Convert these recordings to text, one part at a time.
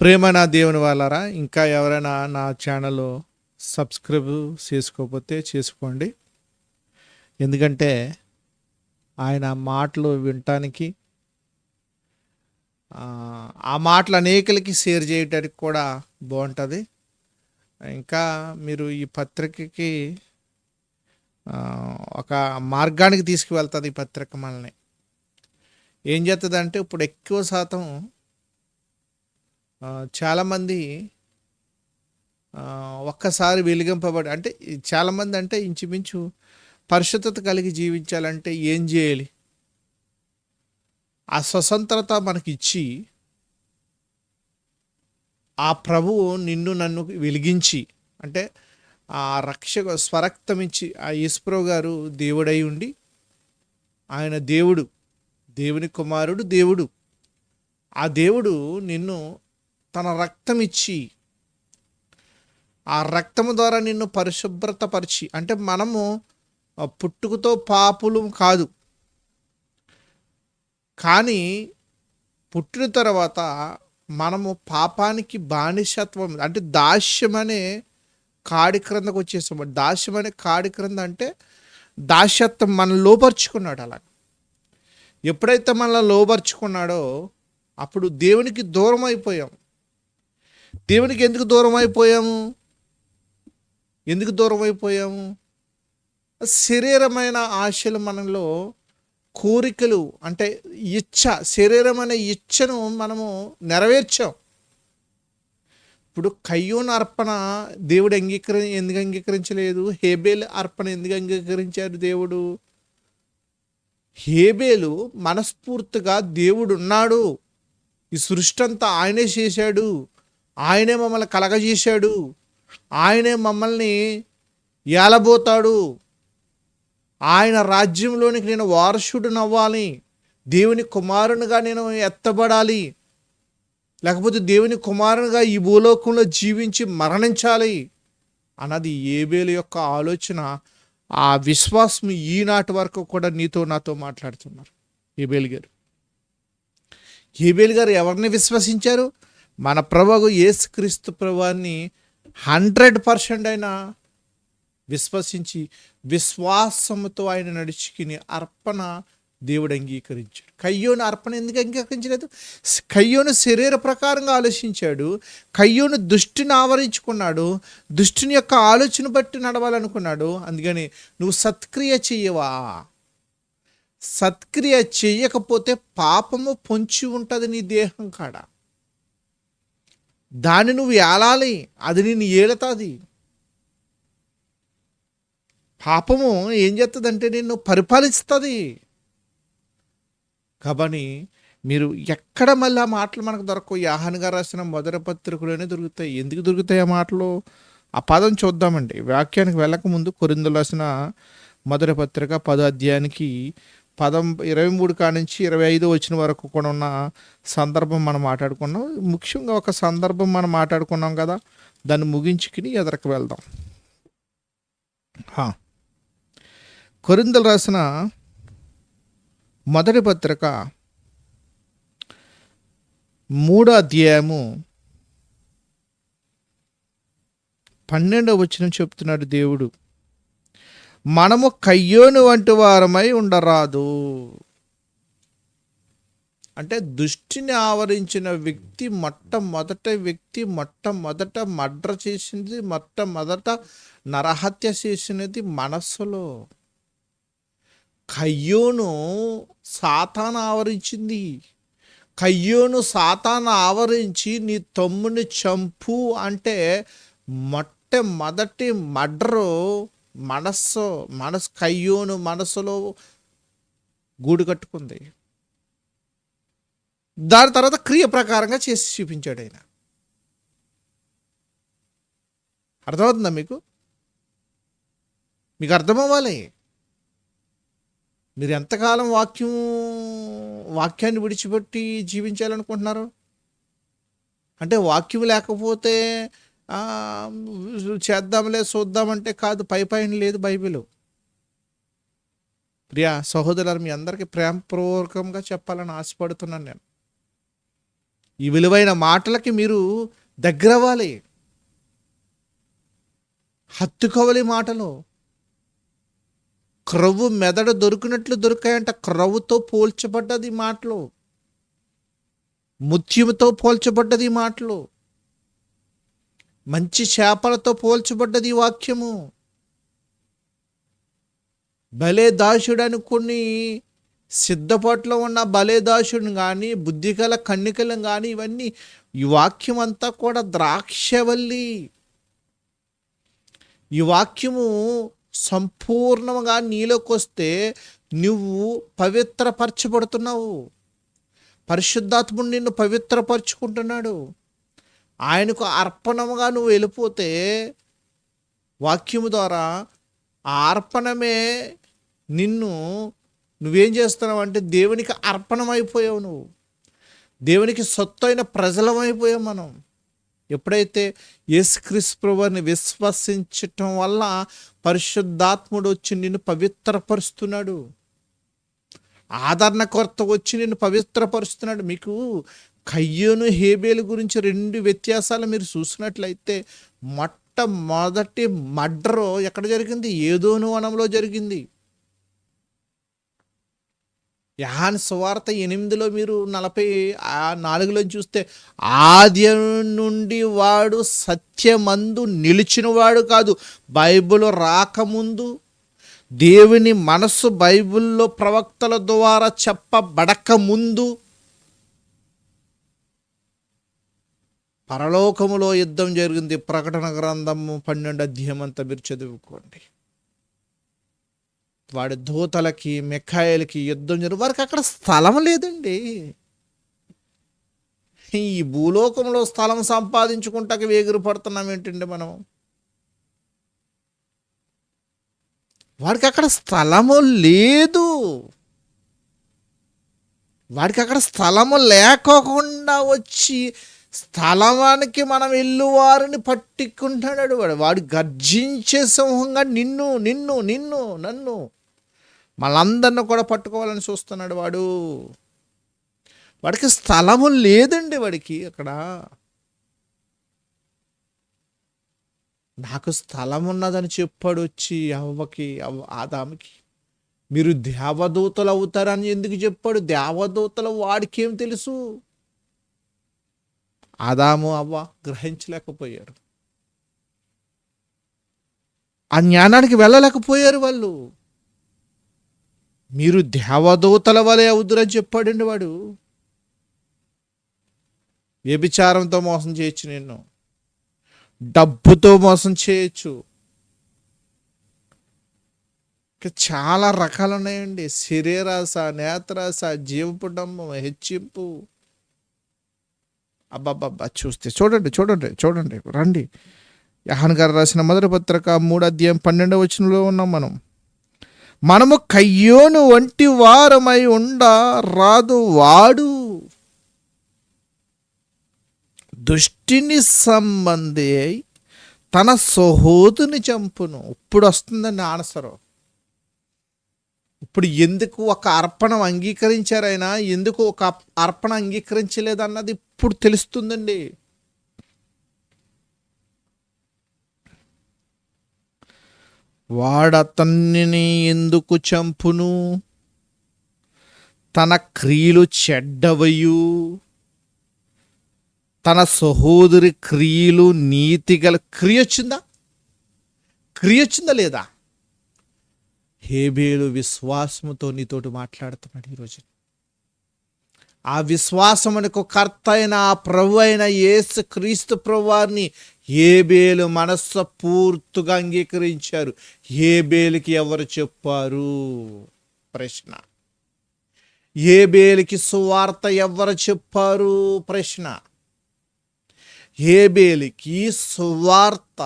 ప్రేమ నా దేవుని వాళ్ళరా ఇంకా ఎవరైనా నా ఛానల్ సబ్స్క్రైబ్ చేసుకోకపోతే చేసుకోండి. ఎందుకంటే ఆయన మాటలు వినటానికి ఆ, మాటలు అనేకలకి షేర్ చేయడానికి కూడా బాగుంటుంది. ఇంకా మీరు ఈ పత్రికకి ఒక మార్గానికి తీసుకువెళ్తుంది ఈ పత్రిక మనల్ని. ఏం చేస్తుంది అంటే ఇప్పుడు ఎక్కువ శాతం చాలామంది ఒక్కసారి వెలిగింపబడి అంటే చాలామంది అంటే ఇంచుమించు పరిశుద్ధత కలిగి జీవించాలంటే ఏం చేయాలి? ఆ స్వతంత్రత మనకి ఇచ్చి ఆ ప్రభువు నిన్ను నన్ను వెలిగించి అంటే ఆ రక్ష స్వరక్తం ఇచ్చి ఆ ఈశ్వరావు గారు దేవుడై ఉండి ఆయన దేవుడు దేవుని కుమారుడు దేవుడు. ఆ దేవుడు నిన్ను తన రక్తం ఇచ్చి ఆ రక్తము ద్వారా నిన్ను పరిశుభ్రతపరిచి అంటే మనము పుట్టుకతో పాపులు కాదు. కానీ పుట్టిన తర్వాత మనము పాపానికి బానిసత్వం అంటే దాస్యం అనే కాడి క్రిందకు వచ్చేసాం దాస్యం అనే కాడి క్రింద అంటే దాస్యత్వం మనం లోపరుచుకున్నాడు అలా ఎప్పుడైతే మనల్ని లోపరుచుకున్నాడో అప్పుడు దేవునికి దూరం అయిపోయాం దేవునికి ఎందుకు దూరం అయిపోయాము? ఎందుకు దూరం అయిపోయాము? శరీరమైన ఆశలు మనలో కోరికలు అంటే ఇచ్చ శరీరమైన ఇచ్చను మనము నెరవేర్చాం. ఇప్పుడు కయ్యూన్ అర్పణ దేవుడు అంగీకరి ఎందుకు అంగీకరించలేదు? హేబేల్ అర్పణ ఎందుకు అంగీకరించారు దేవుడు? హేబేలు మనస్ఫూర్తిగా దేవుడు ఉన్నాడు ఈ సృష్టి అంతా ఆయనే చేశాడు. ఆయనే మమ్మల్ని కలగజేశాడు. ఆయనే మమ్మల్ని ఏలబోతాడు. ఆయన రాజ్యంలోనికి నేను వారసుడునవ్వాలి దేవుని కుమారునిగా నేను ఎత్తబడాలి. లేకపోతే దేవుని కుమారునిగా ఈ భూలోకంలో జీవించి మరణించాలి అన్నది ఏబేలు యొక్క ఆలోచన. ఆ విశ్వాసం ఈనాటి వరకు కూడా నీతో నాతో మాట్లాడుతున్నారు. ఏబేలు గారు. ఏబేలు గారు ఎవరిని విశ్వసించారు? మన ప్రభువు యేసుక్రీస్తు ప్రభువాన్ని హండ్రెడ్ పర్సెంట్ అయినా విశ్వసించి విశ్వాసముతో ఆయన నడుచుకుని అర్పణ దేవుడు అంగీకరించాడు. కయ్యోను అర్పణ ఎందుకు అంగీకరించలేదు? కయ్యోను శరీర ప్రకారంగా ఆలోచించాడు. కయ్యోను దుష్టిని ఆవరించుకున్నాడు. దుష్టిని యొక్క ఆలోచన బట్టి నడవాలనుకున్నాడు. అందుకని నువ్వు సత్క్రియ చెయ్యవా సత్క్రియ చెయ్యకపోతే పాపము పొంచి ఉంటుంది నీ దేహం కాడ? దాన్ని నువ్వు ఏలాలి? అది నేను ఏలుతుంది. పాపము ఏం చేస్తుందంటే నిన్ను పరిపాలిస్తుంది. కాబట్టి మీరు ఎక్కడ మళ్ళీ ఆ మాటలు మనకు దొరకవు? యాహన్ గారు రాసిన మొదటి పత్రికలోనే దొరుకుతాయి. ఎందుకు దొరుకుతాయి ఆ మాటలు? ఆ పదం చూద్దామండి. వాక్యానికి వెళ్ళక ముందు కొరిందులు రాసిన మొదటి పత్రిక పదో అధ్యాయానికి పదం ఇరవై మూడు కాడ నుంచి ఇరవై ఐదు వచ్చిన వరకు కూడా ఉన్న సందర్భం మనం మాట్లాడుకున్నాం. ముఖ్యంగా ఒక సందర్భం మనం మాట్లాడుకున్నాం కదా దాన్ని ముగించుకుని ఎదరకు వెళ్దాం. కొరిందలు రాసిన మొదటి పత్రిక మూడో అధ్యాయము పన్నెండో వచ్చిన చెప్తున్నాడు దేవుడు. మనము కయ్యోను వంటి వారమై ఉండరాదు. అంటే దృష్టిని ఆవరించిన వ్యక్తి మొట్టమొదట వ్యక్తి మొట్టమొదట మడ్ర చేసింది మొట్టమొదట నరహత్య చేసినది మనస్సులో. కయ్యోను సాతాను ఆవరించింది. కయ్యోను సాతాను ఆవరించి నీ తమ్ముని చంపు అంటే మొట్టమొదటి మడ్రో మనస్సు మనసు కయ్యోను మనసులో గూడు కట్టుకుంది. దాని తర్వాత క్రియ ప్రకారంగా చేసి చూపించాడు ఆయన. అర్థమవుతుందా మీకు? మీకు అర్థమవ్వాలి. మీరు ఎంతకాలం వాక్యం వాక్యాన్ని విడిచిపెట్టి జీవించాలనుకుంటున్నారు? అంటే వాక్యం లేకపోతే చేద్దాంలే చూద్దామంటే కాదు పై పైన లేదు బైబిల్. ప్రియా సహోదరులు మీ అందరికీ ప్రేమపూర్వకంగా చెప్పాలని ఆశపడుతున్నాను నేను. ఈ విలువైన మాటలకి మీరు దగ్గరవ్వాలి హత్తుకోవాలి మాటలు. క్రవ్వు మెదడు దొరికినట్లు దొరికాయంట క్రవ్వుతో పోల్చబడ్డది ఈ మాటలు. ముత్యముతో పోల్చబడ్డది ఈ మాటలు. మంచి చేపలతో పోల్చబడ్డది ఈ వాక్యము. భలే దాసుడు అనుకుని సిద్ధపాట్లో ఉన్న భలే దాసుడు కానీ బుద్ధిగల కన్నికలం కానీ ఇవన్నీ ఈ వాక్యం అంతా కూడా ద్రాక్షవల్లి. ఈ వాక్యము సంపూర్ణంగా నీలోకి వస్తే నువ్వు పవిత్రపరచబడుతున్నావు. పరిశుద్ధాత్ముడు నిన్ను పవిత్రపరుచుకుంటున్నాడు. ఆయనకు అర్పణముగా నువ్వు వెళ్ళిపోతే వాక్యము ద్వారా ఆ అర్పణమే నిన్ను నువ్వేం చేస్తున్నావు అంటే దేవునికి అర్పణమైపోయావు నువ్వు. దేవునికి సొత్తు అయిన ప్రజలమైపోయాం మనం. ఎప్పుడైతే యేసుక్రీస్తు ప్రభుని విశ్వసించటం వల్ల పరిశుద్ధాత్ముడు వచ్చి నిన్ను పవిత్రపరుస్తున్నాడు. ఆదరణ కొరత వచ్చి నిన్ను పవిత్రపరుస్తున్నాడు. మీకు కయ్యోను హేబేలు గురించి రెండు వ్యత్యాసాలు మీరు చూసినట్లయితే మొట్టమొదటి మర్డర్ ఎక్కడ జరిగింది? ఏదోను వనంలో జరిగింది. యహాన్ సువార్త ఎనిమిదిలో మీరు నలభై నాలుగులో చూస్తే ఆది నుండి వాడు సత్యమందు నిలిచినవాడు కాదు బైబిల్ రాకముందు దేవుని మనస్సు బైబిల్లో ప్రవక్తల ద్వారా చెప్పబడక ముందు పరలోకములో యుద్ధం జరిగింది. ప్రకటన గ్రంథము పన్నెండు అధ్యాయం అంతా మీరు చదువుకోండి. వాడి దూతలకి మిఖాయిలకి యుద్ధం జరిగి వారికి అక్కడ స్థలం లేదండి. ఈ భూలోకంలో స్థలం సంపాదించుకుంటాక వేగురు పడుతున్నాం ఏంటండి మనం? వాడికి అక్కడ స్థలము లేదు. వాడికి అక్కడ స్థలము లేకోకుండా వచ్చి స్థలమానికి మనం ఇల్లు వారిని పట్టుకుంటున్నాడు వాడు. వాడు గర్జించే సమూహంగా నిన్ను నిన్ను నిన్ను నన్ను. మనందరిని కూడా పట్టుకోవాలని చూస్తున్నాడు వాడు. వాడికి స్థలము లేదండి వాడికి అక్కడ. నాకు స్థలం ఉన్నదని చెప్పాడు వచ్చి అవ్వకి అవ్వ ఆదాముకి. మీరు దేవదూతలు అవుతారని ఎందుకు చెప్పాడు? దేవదూతలు వాడికేం తెలుసు? ఆదాము అవ్వ గ్రహించలేకపోయారు. ఆ జ్ఞానానికి వెళ్ళలేకపోయారు వాళ్ళు. మీరు దేవదూతల వలె అవుద్దురని చెప్పాడండి వాడు. వ్యభిచారంతో మోసం చేయొచ్చు నిన్ను. డబ్బుతో మోసం చేయొచ్చు. చాలా రకాలు ఉన్నాయండి. శరీరాశ నేత్రాస జీవపుటంబం హెచ్చింపు. అబ్బాబ్బా చూస్తే చూడండి చూడండి చూడండి రండి. యహాన్ గారు రాసిన మొదటి పత్రిక మూడు అధ్యాయం పన్నెండవ వచనంలో ఉన్నాం మనం. మనము కయ్యోను వంటి వారమై ఉండ రాదు వాడు. దుష్టిని సంబంధి తన సహోదుని చంపును. ఇప్పుడు వస్తుందండి ఆన్సరు. ఇప్పుడు ఎందుకు ఒక అర్పణ అంగీకరించారైనా? ఎందుకు ఒక అర్పణ అంగీకరించలేదన్నది ఇప్పుడు తెలుస్తుందండి. వాడతన్ని ఎందుకు చంపును? తన క్రియలు చెడ్డవయు. తన సహోదరి క్రియలు నీతిగల క్రియ వచ్చిందా? క్రియ వచ్చిందా లేదా? హేబేలు విశ్వాసముతో నీతోటి మాట్లాడుతున్నాడు ఈరోజు ఆ విశ్వాసమునకు కర్త అయిన ఆ ప్రభు అయిన యేసు క్రీస్తు ప్రభువారిని ఏబేలు మనస్సు పూర్తిగా అంగీకరించారు. ఏబేలుకి ఎవరు చెప్పారు? ప్రశ్న. ఏబేలుకి సువార్త ఎవరు చెప్పారు? ప్రశ్న. ఏబేలికి సువార్త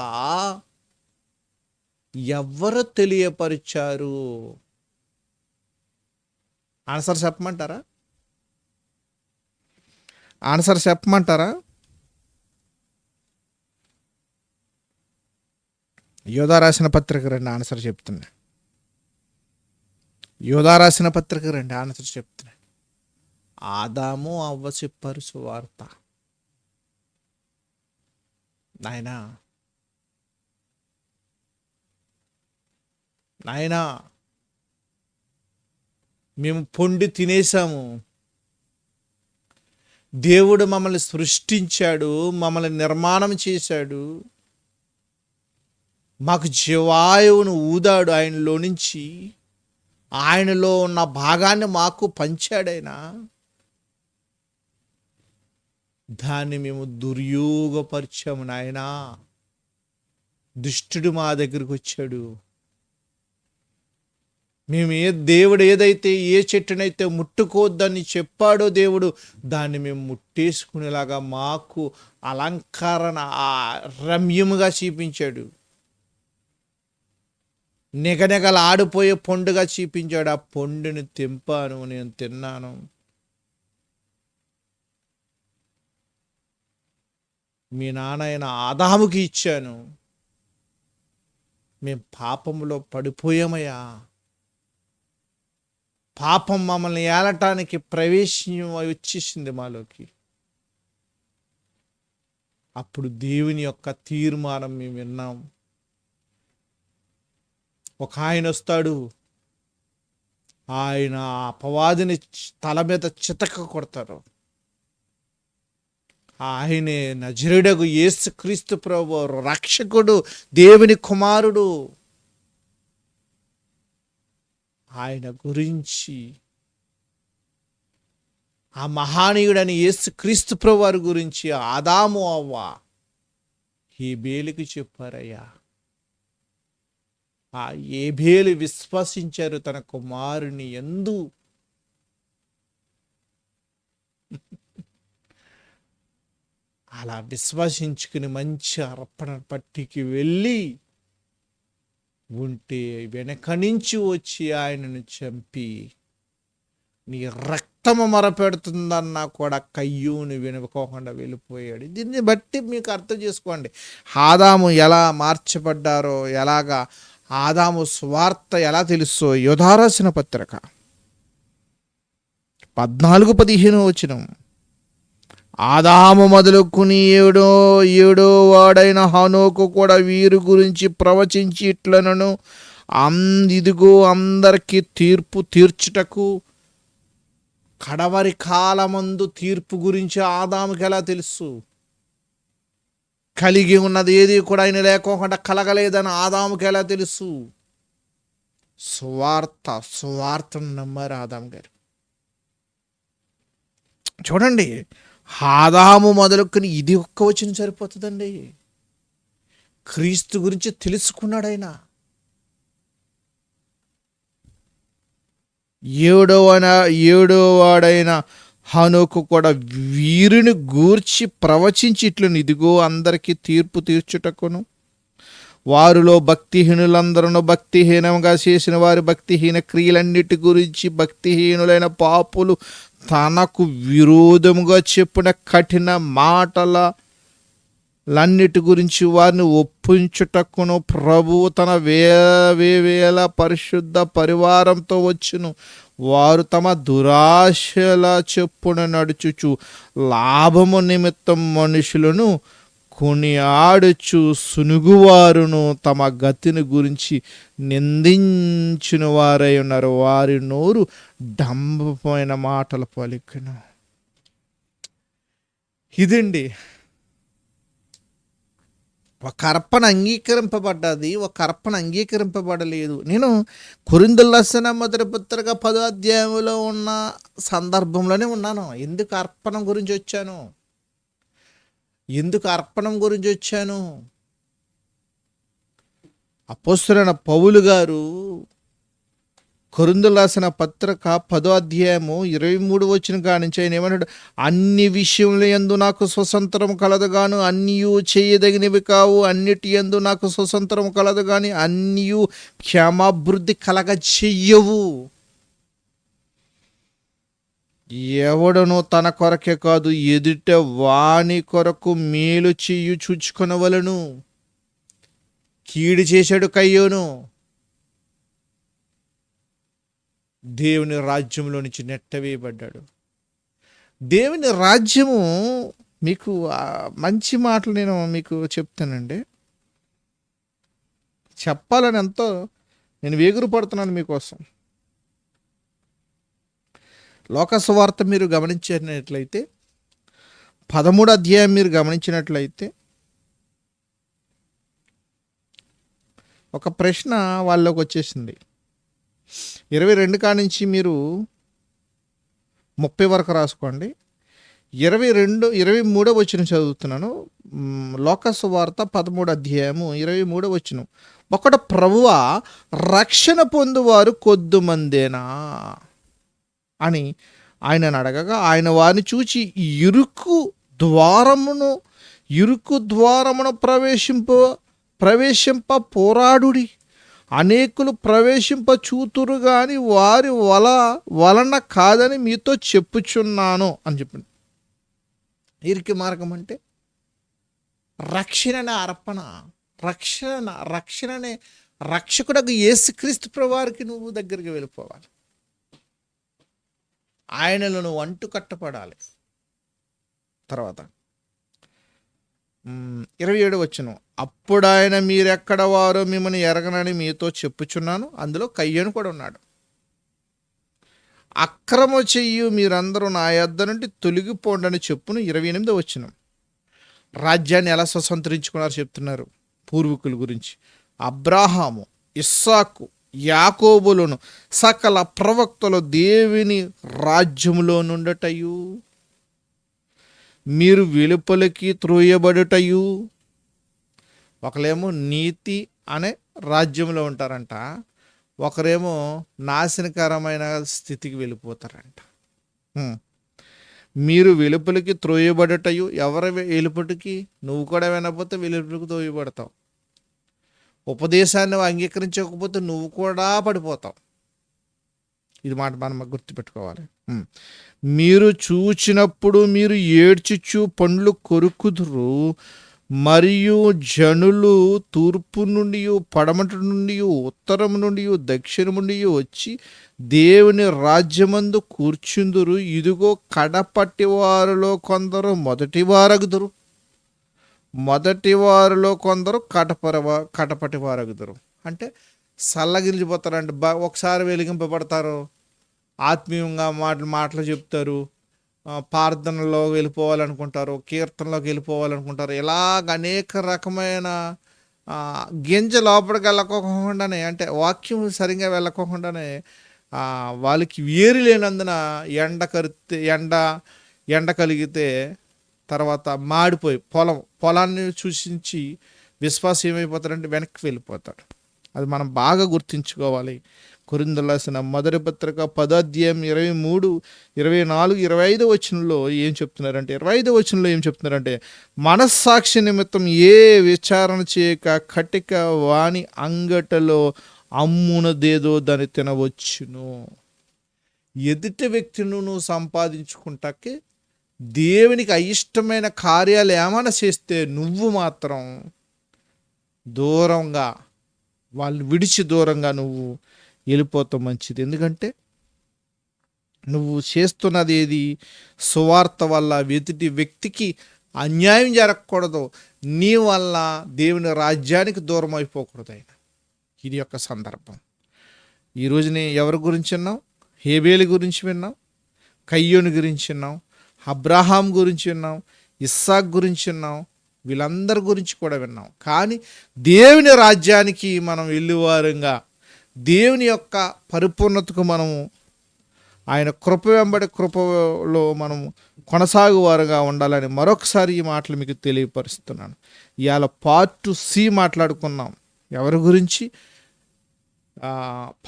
ఎవరు తెలియపరిచారు? ఆన్సర్ చెప్పమంటారా? ఆన్సర్ చెప్పమంటారా? యోధా రాసిన పత్రిక రెండు ఆన్సర్ చెప్తున్నా యోధా రాసిన పత్రిక రెండు ఆన్సర్ చెప్తున్నా ఆదాము అవ్వ చెప్పారు సువార్త. నాయనా నాయనా మేము పొండి తినేసాము దేవుడు మమ్మల్ని సృష్టించాడు మమ్మల్ని నిర్మాణం చేశాడు. మాకు జీవాయువును ఊదాడు ఆయనలో నుంచి. ఆయనలో ఉన్న భాగాన్ని మాకు పంచాడైనా దాన్ని మేము దుర్యోగపరిచాము నాయనా. దుష్టుడు మా దగ్గరికి వచ్చాడు. మేము ఏ దేవుడు ఏదైతే ఏ చెట్టునైతే ముట్టుకోవద్దని చెప్పాడో దేవుడు దాన్ని మేము ముట్టేసుకునేలాగా మాకు అలంకరణ ఆ రమ్యముగా చూపించాడు. నెగనెగలు ఆడిపోయే పండుగ చూపించాడు. ఆ పండుని తెంపాను నేను తిన్నాను. మీ నాన్న ఆదాముకి ఇచ్చాను. మేము పాపంలో పడిపోయామయ్యా. పాపం మమ్మల్ని ఏలటానికి ప్రవేశం వచ్చేసింది మాలోకి. అప్పుడు దేవుని యొక్క తీర్మానం మేము విన్నాం. ఒక ఆయన వస్తాడు. ఆయన ఆ అపవాదిని తల మీద చితక కొడతారు. ఆయనే నజరుడగు యేసుక్రీస్తు ప్రభు రక్షకుడు దేవుని కుమారుడు. ఆయన గురించి. ఆ మహానీయుడని యేసు క్రీస్తు ప్రవారి వారి గురించి ఆదాము అవ్వ ఈ బేలికి చెప్పారయ్యా. ఆ ఏబేలు విశ్వసించారు తన కుమారుని ఎందు. అలా విశ్వసించుకుని మంచి అర్పణ పట్టికి వెళ్ళి ఉంటే వెనక నుంచి వచ్చి ఆయనను చంపి నీ రక్తము మొరపెడుతుందన్నా కూడా కయ్యూని వినుకోకుండా వెళ్ళిపోయాడు. దీన్ని బట్టి మీకు అర్థం చేసుకోండి. ఆదాము ఎలా మార్చబడ్డారో ఎలాగా ఆదాము స్వార్థ ఎలా తెలుసో యోధారాసిన పత్రిక. పద్నాలుగు పదిహేను వచ్చినాం ఆదాము మొదలుకుని ఏడో ఏడో వాడైన హనోకు కూడా వీరి గురించి ప్రవచించి ఇట్లనను అందిదిగో అందరికీ తీర్పు తీర్చుటకు కడవరి కాలమందు తీర్పు గురించి ఆదాముకి ఎలా తెలుసు? కలిగి ఉన్నది ఏది కూడా ఆయన లేకోకుండా కలగలేదని ఆదాముకి ఎలా తెలుసు? స్వార్థ స్వార్థను నమ్మారు ఆదాం గారు. చూడండి హాదాము మొదలుకొని ఇది ఒక్క వచ్చిన సరిపోతుందండి. క్రీస్తు గురించి తెలుసుకున్నాడు ఆయన. ఏడవన ఏడోవాడైన హనుకు కూడా వీరిని గూర్చి ప్రవచించి ఇట్లు ఇదిగో అందరికీ తీర్పు తీర్చుటకును. వారిలో భక్తిహీనులందరూ భక్తిహీనంగా చేసిన వారి భక్తిహీన క్రియలన్నిటి గురించి భక్తిహీనులైన పాపులు తనకు విరోధముగా చెప్పిన కఠిన మాటల లన్నిటి గురించి వారిని ఒప్పించుటకును ప్రభువు తన వే వేల పరిశుద్ధ పరివారంతో వచ్చును. వారు తమ దురాశల చెప్పున నడుచుచు. లాభము నిమిత్తం మనుషులను కొనియాడుచు సునుగువారును తమ గతిని గురించి నిందించిన వారై ఉన్నారు. వారి నోరు డంబపోయిన మాటలు పలికిన. ఇదండి. ఒక అర్పణ అంగీకరింపబడ్డది ఒక అర్పణ అంగీకరింపబడలేదు. నేను కురిందులసన మొదటి పుత్రిక పదో అధ్యాయంలో ఉన్న సందర్భంలోనే ఉన్నాను. ఎందుకు అర్పణ గురించి వచ్చాను? ఎందుకు అర్పణం గురించి వచ్చాను? అపోస్తులైన పౌలు గారు కొరిందులు రాసిన పత్రిక పదో అధ్యాయము ఇరవై మూడు వచ్చిన కానించి ఆయన ఏమన్నాడు అన్ని విషయముల ఎందు నాకు స్వతంత్రం కలదు అన్నియు చేయదగినవి కావు అన్నిటి యందు నాకు స్వతంత్రం కలదు కానీ అన్నియు క్షేమాభివృద్ధి కలగ చెయ్యవు ఎవడను తన కొరకే కాదు ఎదుట వాని కొరకు మేలు చెయ్యి చూచుకొనవలను. కీడు చేశాడు కయ్యోను. దేవుని రాజ్యంలో నుంచి నెట్టవేయబడ్డాడు. దేవుని రాజ్యము మీకు మంచి మాటలు నేను మీకు చెప్తానండి. చెప్పాలని ఎంతో నేను వేగురు పడుతున్నాను మీకోసం. లోకస్వార్త మీరు గమనించినట్లయితే పదమూడు అధ్యాయం మీరు గమనించినట్లయితే ఒక ప్రశ్న వాళ్ళకి వచ్చేసింది. ఇరవై రెండు కాడ నుంచి మీరు ముప్పై వరకు రాసుకోండి. ఇరవై రెండు ఇరవై మూడో వచ్చిన చదువుతున్నాను. మ్, వార్త పదమూడు అధ్యాయము ఇరవై మూడో వచ్చిన ఒకట ప్రభువ రక్షణ పొందువారు కొద్దుమందేనా? అని ఆయనను అడగగా ఆయన వారిని చూచి ఇరుకు ద్వారమును ఇరుకు ద్వారమును ప్రవేశింప ప్రవేశింప పోరాడుడి. అనేకులు ప్రవేశింప చూతురు కానీ వారి వల వలన కాదని మీతో చెప్పుచున్నాను అని చెప్పింది ఇరికి మార్గం అంటే రక్షణ అర్పణ రక్షణ రక్షణనే రక్షకుడకు యేసుక్రీస్తు ప్రవారికి నువ్వు దగ్గరికి వెళ్ళిపోవాలి. ఆయనలో నువ్వు అంటు కట్టపడాలి. తర్వాత ఇరవై ఏడు వచ్చును అప్పుడు ఆయన మీరెక్కడ వారో మిమ్మల్ని ఎరగనని మీతో చెప్పుచున్నాను. అందులో కయ్యను కూడా ఉన్నాడు. అక్రమ చెయ్యి మీరందరూ నా యొద్ద నుండి తొలగిపోండని చెప్పును ఇరవై ఎనిమిది వచ్చిన రాజ్యాన్ని ఎలా స్వతంత్రించుకున్నారు చెప్తున్నారు పూర్వీకుల గురించి. అబ్రాహాము ఇస్సాకు యాకోబులను సకల ప్రవక్తలు దేవుని రాజ్యములో నుండటయు. మీరు వెలుపలికి త్రోయబడుటయు. ఒకలేమో నీతి అనే రాజ్యంలో ఉంటారంట. ఒకరేమో నాశనకరమైన స్థితికి వెళ్ళిపోతారంట. మీరు వెలుపలికి త్రోయబడటయు ఎవరి వెలుపటికి? నువ్వు కూడా వినకపోతే వెలుపలికి త్రోయబడతావు. ఉపదేశాన్ని అంగీకరించకపోతే నువ్వు కూడా పడిపోతావు. ఇది మాట మనం గుర్తుపెట్టుకోవాలి. మీరు చూచినప్పుడు మీరు ఏడ్చిచ్చు పండ్లు కొరుకుదురు మరియు జనులు తూర్పు నుండి పడమటి నుండి ఉత్తరం నుండి దక్షిణం నుండి వచ్చి దేవుని రాజ్యమందు కూర్చుందురు. ఇదిగో కడపట్టి వారిలో కొందరు మొదటి వారగుదురు. మొదటి వారిలో కొందరు కటపర కటపటి వారగుదురు. అంటే సల్లగిలిచిపోతారంటే బా ఒకసారి వెలిగింపబడతారు. ఆత్మీయంగా మాటలు మాటలు చెప్తారు. ప్రార్థనలో వెళ్ళిపోవాలనుకుంటారు. కీర్తనలోకి వెళ్ళిపోవాలనుకుంటారు. ఇలాగ అనేక రకమైన గింజ లోపలికి వెళ్ళకోకుండానే అంటే వాక్యం సరిగ్గా వెళ్ళకోకుండానే వాళ్ళకి వేరు లేనందున ఎండ కరితే ఎండ ఎండ కలిగితే తర్వాత మాడిపోయి పొలం పొలాన్ని సూచించి విశ్వాసం ఏమైపోతాడంటే వెనక్కి వెళ్ళిపోతాడు. అది మనం బాగా గుర్తుంచుకోవాలి. కొరిందలాసిన మొదటి పత్రిక పదాధ్యాయం ఇరవై మూడు ఇరవై నాలుగు ఇరవై ఐదు వచనంలో ఏం చెప్తున్నారంటే ఇరవై ఐదు వచనంలో ఏం చెప్తున్నారంటే మనస్సాక్షి నిమిత్తం ఏ విచారణ చేయక కటిక వాణి అంగటలో అమ్మునదేదో దాన్ని తినవచ్చును. ఎదుటి వ్యక్తిని నువ్వు సంపాదించుకుంటాకే దేవునికి అయిష్టమైన కార్యాలు ఏమైనా చేస్తే నువ్వు మాత్రం దూరంగా వాళ్ళు విడిచి దూరంగా నువ్వు వెళ్ళిపోతావు మంచిది. ఎందుకంటే నువ్వు చేస్తున్నది ఏది? సువార్త వల్ల ఎదుటి వ్యక్తికి అన్యాయం జరగకూడదు. నీ వల్ల దేవుని రాజ్యానికి దూరం అయిపోకూడదు ఆయన. ఇది యొక్క సందర్భం. ఈ నేను ఎవరి గురించి విన్నాం హేబేలి గురించి విన్నాం కయ్యోని గురించి విన్నాం అబ్రాహాం గురించి విన్నాం ఇస్సాక్ గురించి విన్నాం వీళ్ళందరి గురించి కూడా విన్నాం. కానీ దేవుని రాజ్యానికి మనం వెళ్ళేవారంగా దేవుని యొక్క పరిపూర్ణతకు మనము ఆయన కృప వెంబడి కృపలో మనం కొనసాగువారుగా ఉండాలని మరొకసారి ఈ మాటలు మీకు తెలియపరుస్తున్నాను. ఇవాళ పార్ట్ సి మాట్లాడుకున్నాం. ఎవరి గురించి?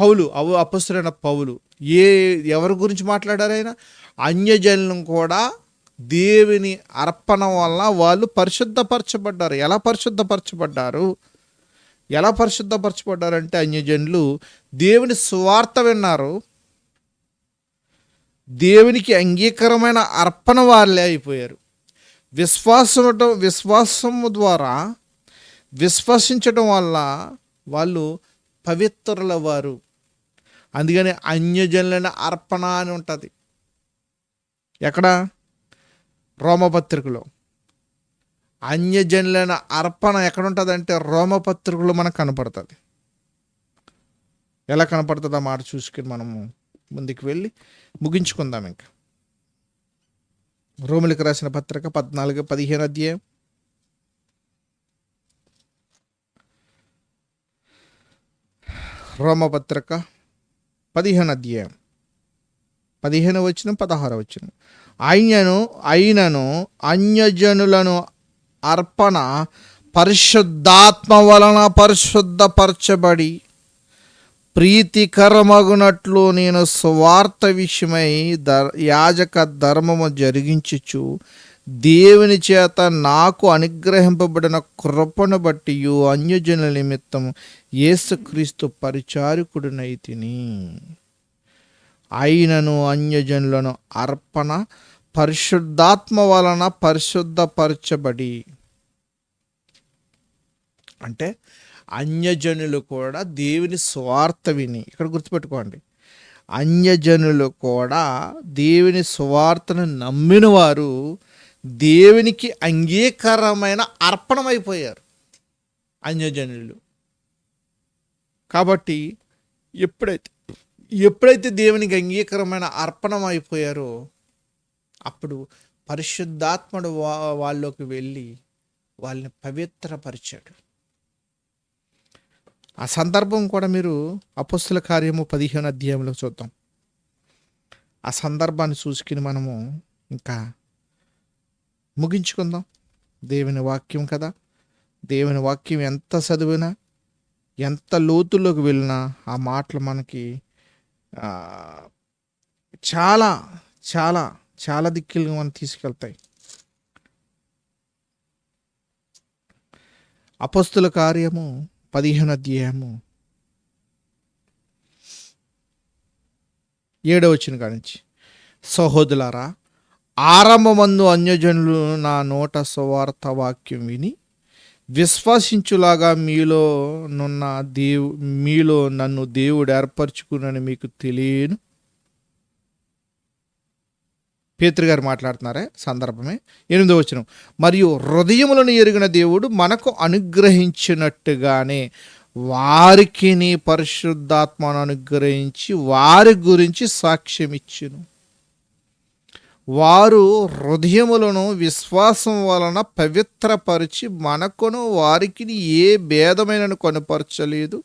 పౌలు అవు అపస్తులైన పౌలు ఏ ఎవరి గురించి మాట్లాడారు ఆయన? అన్యజనులను కూడా దేవుని అర్పణ వలన వాళ్ళు పరిశుద్ధపరచబడ్డారు. ఎలా పరిశుద్ధపరచబడ్డారు? ఎలా పరిశుద్ధపరచబడ్డారంటే అన్యజనులు దేవుని సువార్త విన్నారు. దేవునికి అంగీకరమైన అర్పణ వాళ్ళే అయిపోయారు. విశ్వాసం విశ్వాసము ద్వారా విశ్వసించడం వల్ల వాళ్ళు పవిత్రుల వారు అందుకని అన్యజనులైన అర్పణ అని ఉంటుంది. ఎక్కడ? రోమపత్రికలో. అన్యజనులైన అర్పణ ఎక్కడ ఉంటుందంటే రోమపత్రికలో మనకు కనపడుతుంది. ఎలా కనపడుతుందో మాట చూసుకుని మనము ముందుకు వెళ్ళి ముగించుకుందాం ఇంకా. రోములకు రాసిన పత్రిక పద్నాలుగు పదిహేను అధ్యాయం. రోమపత్రిక పదిహేను అధ్యాయం. పదిహేను వచ్చిన పదహారు వచ్చిన ఆయనను అయినను అన్యజనులను అర్పణ పరిశుద్ధాత్మ వలన పరిశుద్ధపరచబడి ప్రీతికరమగునట్లు నేను స్వార్థ విషయమై ధర్ యాజక ధర్మము జరిగించుచు దేవుని చేత నాకు అనుగ్రహింపబడిన కృపను బట్టి అన్యజనుల నిమిత్తం యేసుక్రీస్తు పరిచారకుడునైతిని అయినను అన్యజనులను అర్పణ పరిశుద్ధాత్మ వలన పరిశుద్ధపరచబడి. అంటే అన్యజనులు కూడా దేవుని స్వార్థ విని ఇక్కడ గుర్తుపెట్టుకోండి. అన్యజనులు కూడా దేవుని స్వార్థను నమ్మిన వారు దేవునికి అంగీకారమైన అర్పణమైపోయారు. అన్యజనులు. కాబట్టి ఎప్పుడైతే ఎప్పుడైతే దేవునికి అంగీకరమైన అర్పణం అయిపోయారో అప్పుడు పరిశుద్ధాత్ముడు వా వాళ్ళలోకి వెళ్ళి వాళ్ళని పవిత్రపరిచాడు. ఆ సందర్భం కూడా మీరు అపస్తుల కార్యము పదిహేను అధ్యాయంలో చూద్దాం. ఆ సందర్భాన్ని చూసుకుని మనము ఇంకా ముగించుకుందాం. దేవుని వాక్యం కదా. దేవుని వాక్యం ఎంత చదివినా ఎంత లోతుల్లోకి వెళ్ళినా ఆ మాటలు మనకి చాలా చాలా చాలా దిక్కులుగా మనం తీసుకెళ్తాయి. అపస్తుల కార్యము పదిహేను అధ్యాయము ఏడవ వచ్చిన కానించి నుంచి. సహోదరులారా ఆరంభమందు అన్యజనులు నా నోట సువార్త వాక్యం విని విశ్వసించులాగా మీలో నున్న దేవు మీలో నన్ను దేవుడు ఏర్పరచుకునని మీకు తెలియను. పేతృగారు మాట్లాడుతున్నారే సందర్భమే. ఎనిమిదో వచ్చిన మరియు హృదయములను ఎరిగిన దేవుడు మనకు అనుగ్రహించినట్టుగానే వారికి నీ పరిశుద్ధాత్మను అనుగ్రహించి వారి గురించి సాక్ష్యం ఇచ్చును వారు హృదయములను విశ్వాసం వలన పవిత్రపరిచి మనకును వారికి ఏ భేదమైనను కొనపరచలేదు.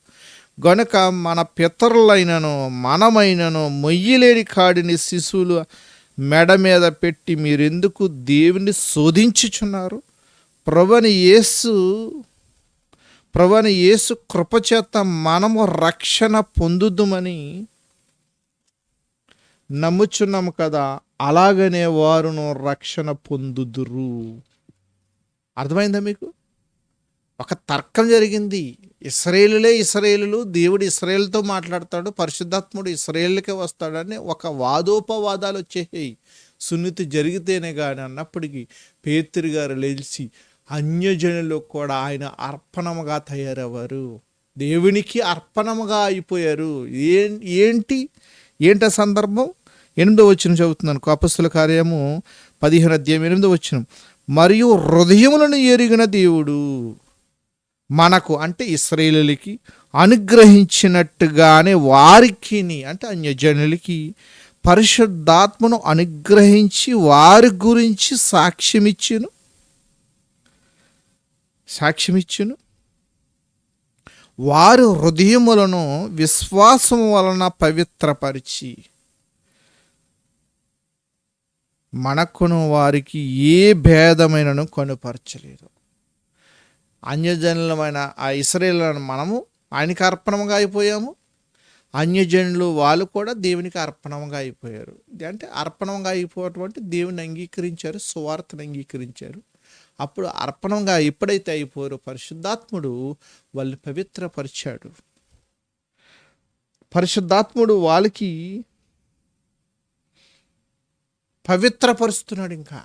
గనుక మన పితరులైనను మనమైనను మొయ్యలేని కాడిని శిశువులు మెడ మీద పెట్టి మీరెందుకు దేవుని శోధించుచున్నారు? ప్రభని యేసు ప్రభని యేసు కృపచేత మనము రక్షణ పొందుదుమని నమ్ముచున్నాము కదా. అలాగనే వారును రక్షణ పొందుదురు. అర్థమైందా మీకు? ఒక తర్కం జరిగింది. ఇస్రాయేలులే ఇస్రాయేలులు దేవుడు ఇస్రాయేల్తో మాట్లాడతాడు పరిశుద్ధాత్ముడు ఇస్రాయేల్కే వస్తాడని ఒక వాదోపవాదాలు వచ్చేసాయి. సున్నితి జరిగితేనే కానీ అన్నప్పటికీ పేతురు గారు లేచి అన్యజనులు కూడా ఆయన అర్పణముగా తయారయ్యారు దేవునికి అర్పణముగా అయిపోయారు. ఏ ఏంటి? ఏంటి సందర్భం? ఎనిమిదో వచ్చిన చదువుతున్నాను. అపస్తుల కార్యము పదిహేను అధ్యాయం ఎనిమిదో వచ్చిన మరియు హృదయములను ఎరిగిన దేవుడు మనకు అంటే ఇస్రాయేలులకి అనుగ్రహించినట్టుగానే వారికి అంటే అన్యజనులకి పరిశుద్ధాత్మను అనుగ్రహించి వారి గురించి సాక్ష్యమిచ్చును. సాక్ష్యమిచ్చును. వారు హృదయములను విశ్వాసం వలన పవిత్రపరిచి మనకును వారికి ఏ భేదమైనను కనుపరచలేదు. అన్యజనులమైన ఆ ఇస్రాయేలను మనము ఆయనకి అర్పణముగా అయిపోయాము. అన్యజనులు వాళ్ళు కూడా దేవునికి అర్పణంగా అయిపోయారు. అంటే అర్పణంగా అయిపోవటం అంటే దేవుని అంగీకరించారు సువార్తను అంగీకరించారు. అప్పుడు అర్పణంగా ఎప్పుడైతే అయిపోయారో పరిశుద్ధాత్ముడు వాళ్ళు పవిత్రపరిచాడు. పరిశుద్ధాత్ముడు వాళ్ళకి పవిత్రపరుస్తున్నాడు ఇంకా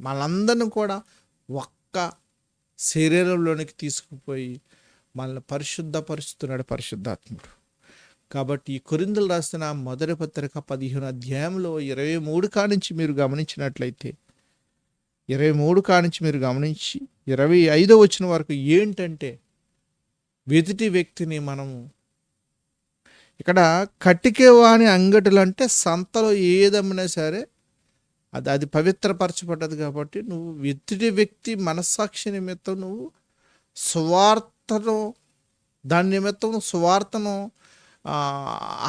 మనందరిని కూడా ఒక్క శరీరంలోనికి తీసుకుపోయి మనల్ని పరిశుద్ధపరుస్తున్నాడు పరిశుద్ధాత్ముడు. కాబట్టి ఈ కొరిందులు రాసిన మొదటి పత్రిక పదిహేను అధ్యాయంలో ఇరవై మూడు కానించి మీరు గమనించినట్లయితే ఇరవై మూడు కానించి మీరు గమనించి ఇరవై ఐదో వచ్చిన వరకు ఏంటంటే ఎదుటి వ్యక్తిని మనము ఇక్కడ కటికేవాని అంగటులు అంటే సంతలో ఏదమ్మినా సరే అది అది పవిత్రపరచబడ్డది కాబట్టి నువ్వు ఎదుటి వ్యక్తి మనస్సాక్షి నిమిత్తం నువ్వు స్వార్థను దాని నిమిత్తం స్వార్థను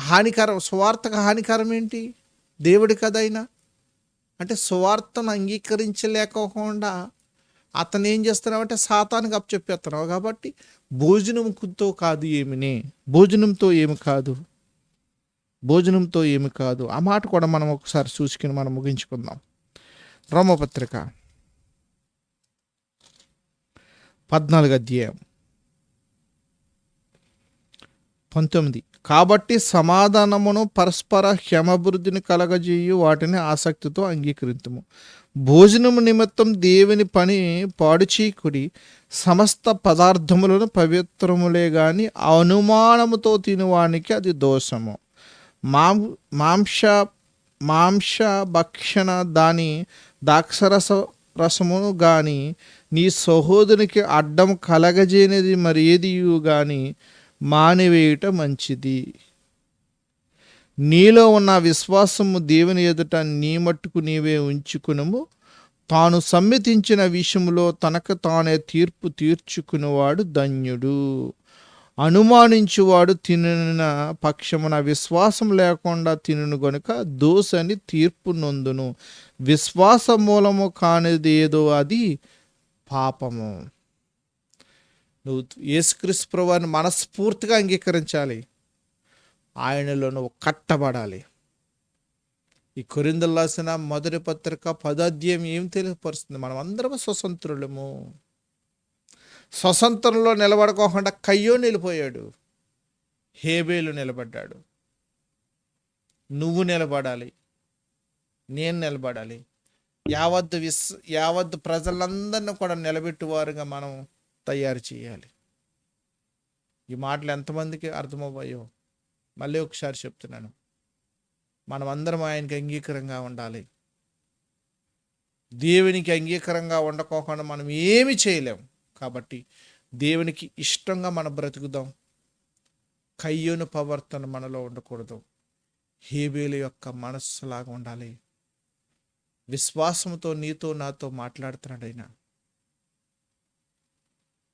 హానికరం స్వార్థక హానికరం ఏంటి? దేవుడి కదైనా అంటే స్వార్థను అంగీకరించలేకోకుండా అతను ఏం చేస్తున్నావంటే సాతానికి అప్పచెప్పేస్తున్నావు కాబట్టి భోజనంతో కాదు ఏమినే? భోజనంతో ఏమి కాదు? భోజనంతో ఏమి కాదు. ఆ మాట కూడా మనం ఒకసారి చూసుకుని మనం ముగించుకుందాం. రోమపత్రిక పద్నాలుగు అధ్యాయం పంతొమ్మిది. కాబట్టి సమాధానమును పరస్పర క్షమాభివృద్ధిని కలగజేయు వాటిని ఆసక్తితో అంగీకరించము భోజనము నిమిత్తం దేవుని పని పాడుచీకుడి సమస్త పదార్థములను పవిత్రములే గాని అనుమానముతో తినువానికి అది దోషము. మాం మాంస మాంస భక్షణ దాని దాక్షరస రసమును గాని నీ సహోదరునికి అడ్డం కలగజేనిది మరి ఏదియు గాని మానివేయుట మంచిది. నీలో ఉన్న విశ్వాసము దేవుని ఎదుట నీ మట్టుకు నీవే ఉంచుకునుము. తాను సమ్మతించిన విషయంలో తనకు తానే తీర్పు తీర్చుకునేవాడు ధన్యుడు. అనుమానించువాడు తినిన పక్షమున విశ్వాసం లేకుండా తినును గనుక దోషని తీర్పు నొందును. విశ్వాస మూలము కానిది ఏదో అది పాపము. నువ్వు యేసుక్రీస్తు ప్రభువాన్ని మనస్ఫూర్తిగా అంగీకరించాలి. ఆయనలో నువ్వు కట్టబడాలి. ఈ కొరిందలు రాసిన మొదటి పత్రిక పదాధ్యాయం ఏం తెలియపరుస్తుంది? మనం అందరం స్వతంత్రులము. స్వతంత్రంలో నిలబడుకోకుండా కయ్యో నిలిపోయాడు. హేబేలు నిలబడ్డాడు. నువ్వు నిలబడాలి. నేను నిలబడాలి. యావద్దు విస్ యావద్దు ప్రజలందరినీ కూడా నిలబెట్టువారుగా మనం తయారు చేయాలి. ఈ మాటలు ఎంతమందికి అర్థమవ్వాయో మళ్ళీ ఒకసారి చెప్తున్నాను. మనం అందరం ఆయనకి అంగీకారంగా ఉండాలి. దేవునికి అంగీకారంగా ఉండకోకుండా మనం ఏమి చేయలేము కాబట్టి దేవునికి ఇష్టంగా మనం బ్రతుకుదాం. కయ్యోను ప్రవర్తన మనలో ఉండకూడదు. హేబేలు యొక్క మనస్సులాగా ఉండాలి. విశ్వాసంతో నీతో నాతో మాట్లాడుతున్నాడు ఆయన.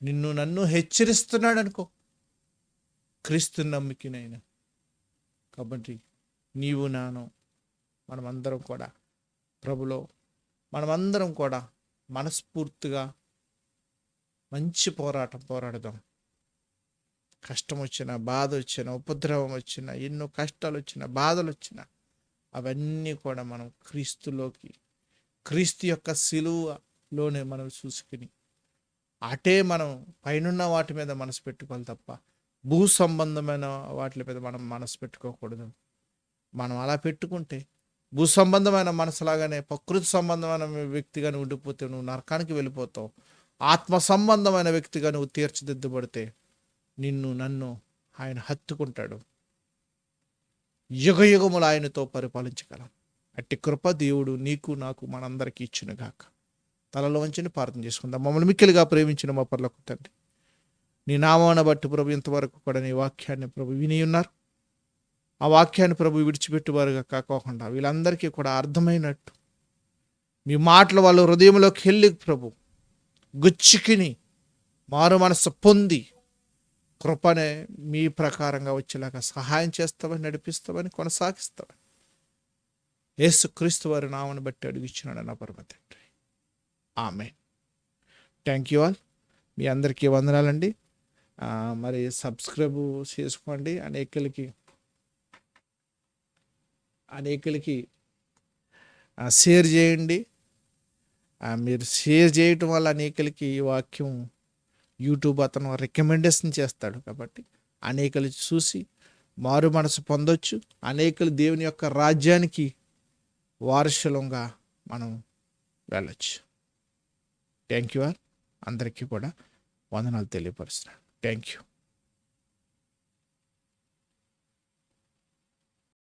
నిన్ను నన్ను హెచ్చరిస్తున్నాడు అనుకో క్రీస్తు నమ్మికినైనా కాబట్టి నీవు నాను మనమందరం కూడా ప్రభులో మనమందరం కూడా మనస్ఫూర్తిగా మంచి పోరాటం పోరాడదాం. కష్టం వచ్చిన బాధ వచ్చిన ఉపద్రవం వచ్చిన ఎన్నో కష్టాలు వచ్చిన బాధలు వచ్చిన అవన్నీ కూడా మనం క్రీస్తులోకి క్రీస్తు యొక్క సిలువలోనే మనం చూసుకుని అటే మనం పైనున్న వాటి మీద మనసు పెట్టుకోవాలి తప్ప భూ సంబంధమైన వాటి మీద మనం మనసు పెట్టుకోకూడదు. మనం అలా పెట్టుకుంటే భూ సంబంధమైన మనసులాగానే ప్రకృతి సంబంధమైన వ్యక్తిగా ఉండిపోతే నువ్వు నరకానికి వెళ్ళిపోతావు. ఆత్మ సంబంధమైన వ్యక్తిగా నువ్వు తీర్చిదిద్దబడితే నిన్ను నన్ను ఆయన హత్తుకుంటాడు. యుగ యుగములు ఆయనతో పరిపాలించగలం. అట్టి కృప దేవుడు నీకు నాకు మనందరికీ ఇచ్చినగాక. తలలో వంచుని ప్రార్థన చేసుకుందాం. మమ్మల్ని మిక్కిలిగా ప్రేమించిన మా పర్లకు తండ్రి నీ నామాన బట్టి ప్రభు ఇంతవరకు కూడా నీ వాక్యాన్ని ప్రభు విని ఉన్నారు. ఆ వాక్యాన్ని ప్రభు విడిచిపెట్టువారుగా కాకోకుండా వీళ్ళందరికీ కూడా అర్థమైనట్టు. మీ మాటలు వాళ్ళ హృదయంలోకి వెళ్ళి ప్రభు గుచ్చుకిని మారు మనసు పొంది కృపనే మీ ప్రకారంగా వచ్చేలాగా సహాయం చేస్తామని నడిపిస్తామని కొనసాగిస్తామని యేసుక్రీస్తు వారి నామను బట్టి అడిగిచ్చినాడు నా పరమ తండ్రి. ఆమె థ్యాంక్ యూ ఆల్. మీ అందరికీ వందనాలండి. మరి సబ్స్క్రైబ్ చేసుకోండి. అనేకులకి అనేకులకి షేర్ చేయండి. మీరు షేర్ చేయటం వల్ల అనేకలకి ఈ వాక్యం యూట్యూబ్ అతను రికమెండేషన్ చేస్తాడు కాబట్టి అనేకలు చూసి మారు మనసు పొందొచ్చు. అనేకలు దేవుని యొక్క రాజ్యానికి వారసులంగా మనం వెళ్ళొచ్చు. థ్యాంక్ యూ ఆర్ అందరికీ కూడా వందనాలు తెలియపరుస్తున్నాను. Thank you